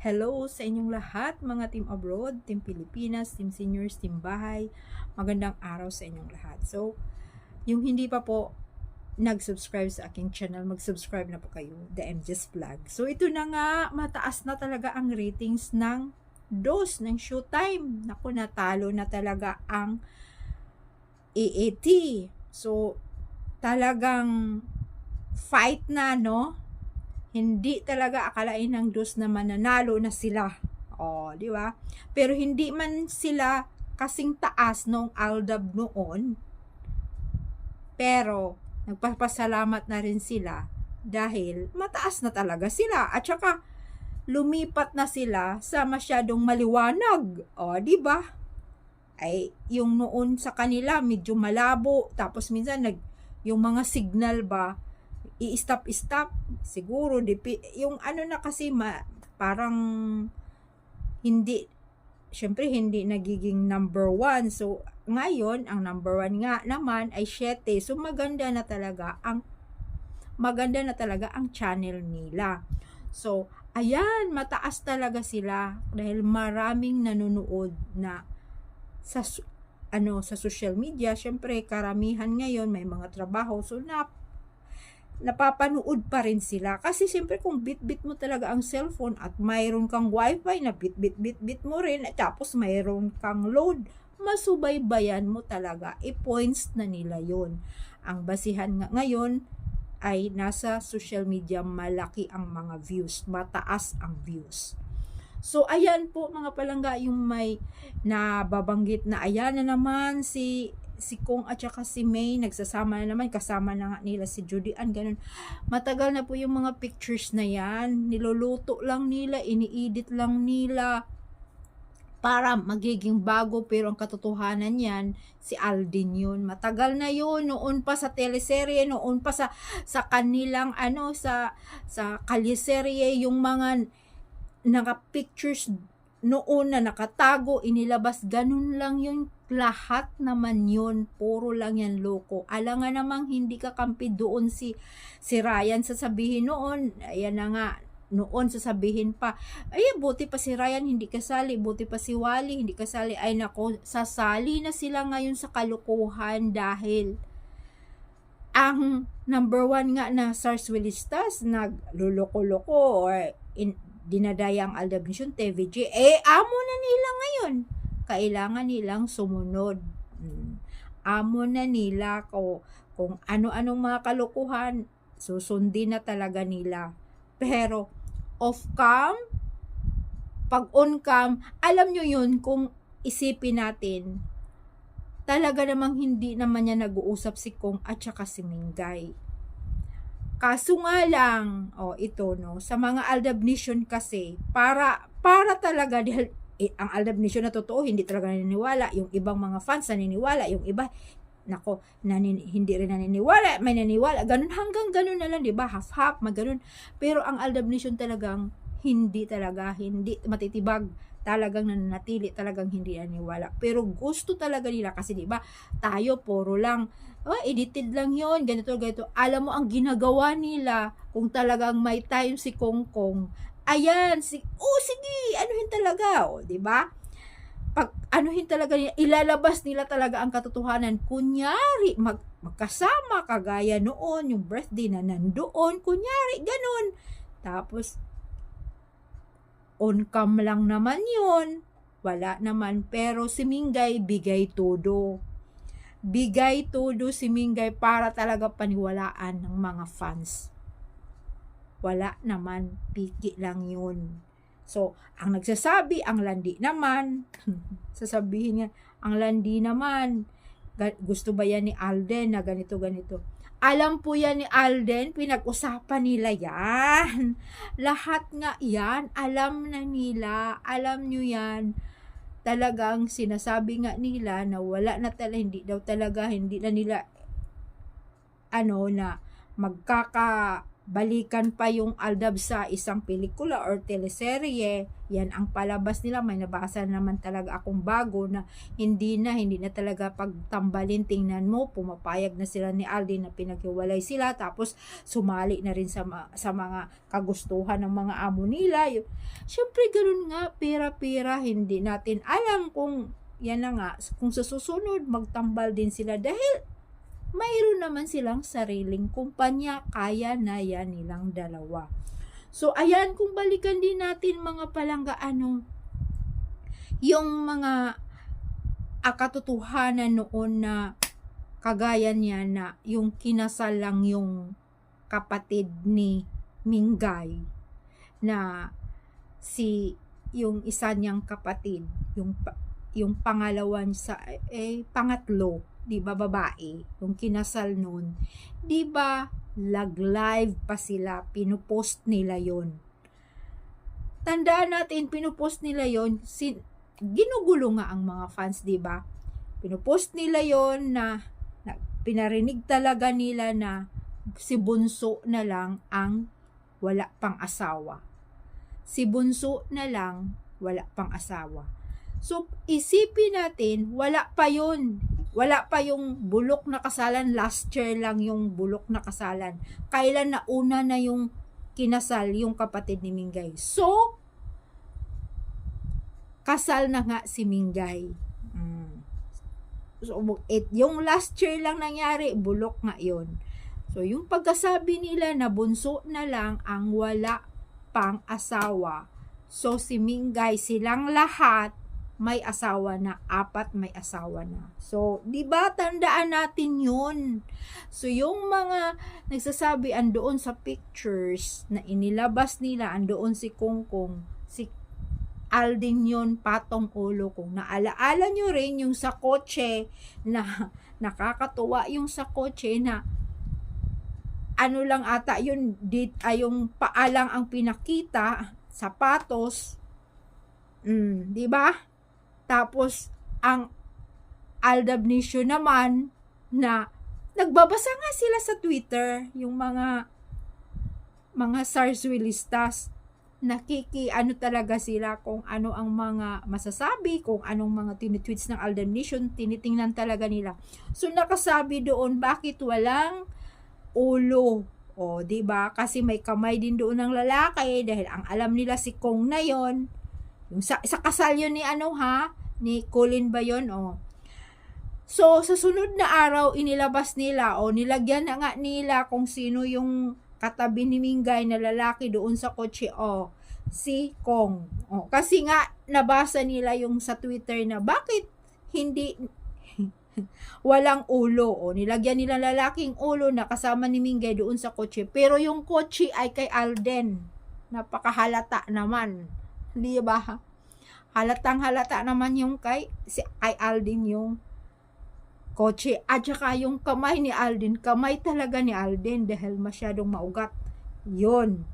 Hello sa inyong lahat, mga team abroad, team Pilipinas, team seniors, team bahay. Magandang araw sa inyong lahat. So, yung hindi pa po nag-subscribe sa aking channel, mag-subscribe na po kayo, The MJ's Vlog. So, ito na nga, mataas na talaga ang ratings ng DOS, ng Showtime. Naku, natalo na talaga ang AAT. So, talagang fight na, no? Hindi talaga akalain ng Diyos na mananalo na sila. Oh, di ba? Pero hindi man sila kasing taas nung Aldab noon. Pero nagpapasalamat na rin sila dahil mataas na talaga sila at saka lumipat na sila sa masyadong maliwanag. O, di ba? Ay, yung noon sa kanila medyo malabo tapos minsan nag yung mga signal ba i-stop stop siguro yung ano na kasi ma, parang hindi syempre hindi nagiging number one. So ngayon ang number one nga naman ay 7 so maganda na talaga ang maganda na talaga ang channel nila. So ayan mataas talaga sila dahil maraming nanonood na sa ano sa social media. Syempre karamihan ngayon may mga trabaho. So na napapanood pa rin sila. Kasi siyempre kung bit-bit mo talaga ang cellphone at mayroon kang wifi na bit-bit-bit-bit mo rin at tapos mayroon kang load, masubaybayan mo talaga. I-points na nila yon Ang basihan nga ngayon ay nasa social media malaki ang mga views, mataas ang views. So ayan po mga palangga yung may nababanggit na ayan na naman si si Kong at saka si May nagsasama na naman kasama na nga nila si Judy Ann ganun. Matagal na po yung mga pictures na yan. Niluluto lang nila ini-edit lang nila para magiging bago pero ang katotohanan yan si Aldin yun. Matagal na yun noon pa sa teleserye noon pa sa sa kanilang ano sa sa kalyeserye yung mga naka pictures noon na nakatago, inilabas, ganun lang yung lahat naman yun, puro lang yan loko. Ala nga namang hindi ka kampi doon si, si Ryan. Sasabihin noon, ayan na nga, noon sasabihin pa, ay buti pa si Ryan hindi kasali, buti pa si Wally hindi kasali, ay nako, sasali na sila ngayon sa kalukuhan dahil ang number one nga na SARS Willistas nagluloko-loko or in, dinadaya ang Aldabnisyon TVG, eh amo na nila ngayon. Kailangan nilang sumunod. Hmm. Amo na nila ko kung ano-anong mga kalukuhan, susundin na talaga nila. Pero off cam, pag on cam, alam nyo yun kung isipin natin, talaga namang hindi naman niya nag-uusap si Kong at saka si Mingay Kaso nga lang, oh, ito no, sa mga Aldab Nation kasi, para, para talaga, dahil eh, ang Aldab Nation na totoo, hindi talaga naniniwala. Yung ibang mga fans naniniwala, yung iba, nako, nanin, hindi rin naniniwala, may naniniwala, ganun hanggang ganun na lang, di ba? Half-half, maganon. Pero ang Aldab Nation talagang hindi talaga, hindi matitibag talagang nananatili, talagang hindi naniwala. Pero gusto talaga nila kasi 'di ba? Tayo puro lang oh, edited lang 'yon, ganito ganito. Alam mo ang ginagawa nila kung talagang may time si Kongkong. Ayan, si oh sige, anuhin talaga, oh, 'di ba? Pag anuhin talaga nila, ilalabas nila talaga ang katotohanan. Kunyari, mag, magkasama kagaya noon, yung birthday na nandoon, kunyari, ganun. Tapos, on cam lang naman yun. Wala naman. Pero si Mingay, bigay todo. Bigay todo si Mingay para talaga paniwalaan ng mga fans. Wala naman. Piki lang yun. So, ang nagsasabi, ang landi naman, sasabihin niya, ang landi naman, gusto ba yan ni Alden na ganito, ganito alam po yan ni Alden, pinag-usapan nila yan. Lahat nga yan, alam na nila, alam nyo yan. Talagang sinasabi nga nila na wala na talaga, hindi daw talaga, hindi na nila, ano na, magkaka, balikan pa yung Aldab sa isang pelikula or teleserye, yan ang palabas nila. May nabasa naman talaga akong bago na hindi na, hindi na talaga pagtambalin. Tingnan mo, pumapayag na sila ni Aldi na pinaghiwalay sila. Tapos, sumali na rin sa, sa mga kagustuhan ng mga amo nila. Siyempre, ganun nga, pera-pera, hindi natin alam kung, yan na nga, kung sa susunod, magtambal din sila dahil mayroon naman silang sariling kumpanya, kaya na yan nilang dalawa. So, ayan, kung balikan din natin mga palangga, ano, yung mga akatotohanan noon na kagaya niya na yung kinasal lang yung kapatid ni Mingay na si yung isa niyang kapatid, yung yung pangalawan sa eh pangatlo 'di ba babae yung kinasal noon 'di ba lag live pa sila pinupost nila yon tandaan natin pinupost nila yon sin ginugulo nga ang mga fans 'di ba? Pinupost nila yon na, na pinarinig talaga nila na si Bunso na lang ang wala pang asawa. Si Bunso na lang wala pang asawa. So, isipin natin, wala pa yun. Wala pa yung bulok na kasalan. Last year lang yung bulok na kasalan. Kailan na una na yung kinasal yung kapatid ni Mingay. So, kasal na nga si Mingay. Mm. So, it, yung last year lang nangyari, bulok nga yon. So, yung pagkasabi nila na bunso na lang ang wala pang asawa. So, si Mingay, silang lahat, may asawa na, apat may asawa na. So, di ba tandaan natin yun? So, yung mga nagsasabi andoon sa pictures na inilabas nila, andoon si Kongkong, si Aldin yun, patong ulo kong naalaala nyo rin yung sa kotse na nakakatuwa yung sa kotse na ano lang ata yun, dit, ay yung paalang ang pinakita, sapatos, mm, di ba? Tapos, ang Aldabnisyo naman na nagbabasa nga sila sa Twitter, yung mga mga sarswilistas, nakiki ano talaga sila kung ano ang mga masasabi, kung anong mga tinitweets ng Alden tinitingnan talaga nila. So nakasabi doon bakit walang ulo. O, 'di ba? Kasi may kamay din doon ng lalaki dahil ang alam nila si Kong na 'yon. Yung sa, sa kasal yun ni ano ha, ni Colin ba yun? O. So, sa sunod na araw, inilabas nila o nilagyan na nga nila kung sino yung katabi ni Mingay na lalaki doon sa kotse. O, si Kong. O, kasi nga, nabasa nila yung sa Twitter na bakit hindi walang ulo o nilagyan nila lalaking ulo na kasama ni Mingay doon sa kotse pero yung kotse ay kay Alden napakahalata naman di ba halatang halata naman yung kay si kay Alden yung kotse. At saka yung kamay ni Alden kamay talaga ni Alden dahil masyadong maugat. Yon